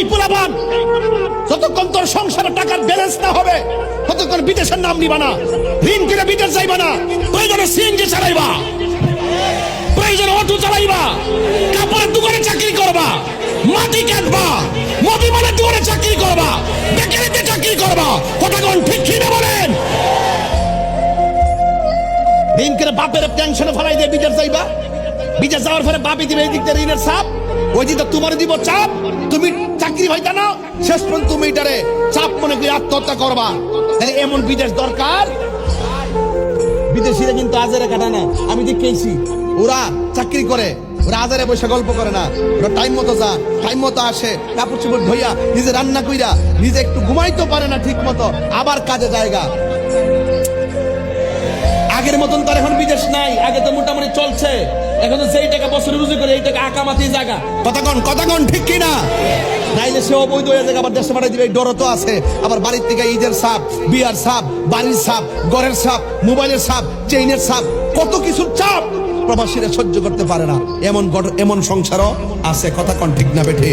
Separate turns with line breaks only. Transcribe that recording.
এই পোলাবান যতক্ষণ তোর সংসারে টাকার ব্যালেন্স না হবে, ততক্ষণ বিদেশের নাম নিবা না। ঋণ করে বিদেশ যাইবা না। প্রয়োজনে সিএনজি চালাইবা। প্রয়োজনে অটো চালাইবা। কাপড়ের দোকানে চাকরি করবা। মাটি কাটবা। মবিমানের দোকানে চাকরি করবা। বেকারিতে চাকরি করবা। কথা কোন ঠিক কি না বলেন? ঋণ করে বাপের টেনশনে ফেলাই দিয়ে বিদেশ যাইবা? বিদেশ যাওয়ার বাপি দিবে এই ঋণের চাপ ওই তোমার দিব চাপ। তুমি চাকরি হইতা না শেষ পর্যন্ত তুমি এটারে চাপ মনে করে আত্মহত্যা করবা। এমন বিদেশ দরকার? বিদেশিরা কিন্তু আজারে না আমি দেখেছি ওরা চাকরি করে, ওরা আজারে বসে গল্প করে না। ওরা টাইম মতো যা টাইম মতো আসে কাপড় চোপড় ধইয়া নিজে রান্না কইরা নিজে একটু ঘুমাইতে পারে না ঠিক মতো, আবার কাজে জায়গা। আগের মতন তার এখন বিদেশ নাই, আগে তো মোটামুটি চলছে। এখন যেই টাকা বছরে রুজি করে এই টাকা আকামাতি জায়গা। কথাগণ কথাগণ ঠিক কি না নাইলে সে অবৈধ হয়ে যাবে আবার দেশে পাঠাই দিবে এই ডরও তো আছে। আবার বাড়ির থেকে ঈদের সাপ বিয়ার সাপ বাড়ির সাপ ঘরের সাপ মোবাইলের সাপ চেইনের সাপ কত কিছুর চাপ প্রবাসীরা সহ্য করতে পারে না। এমন এমন সংসারও আছে কথা কন ঠিক না বেঠে?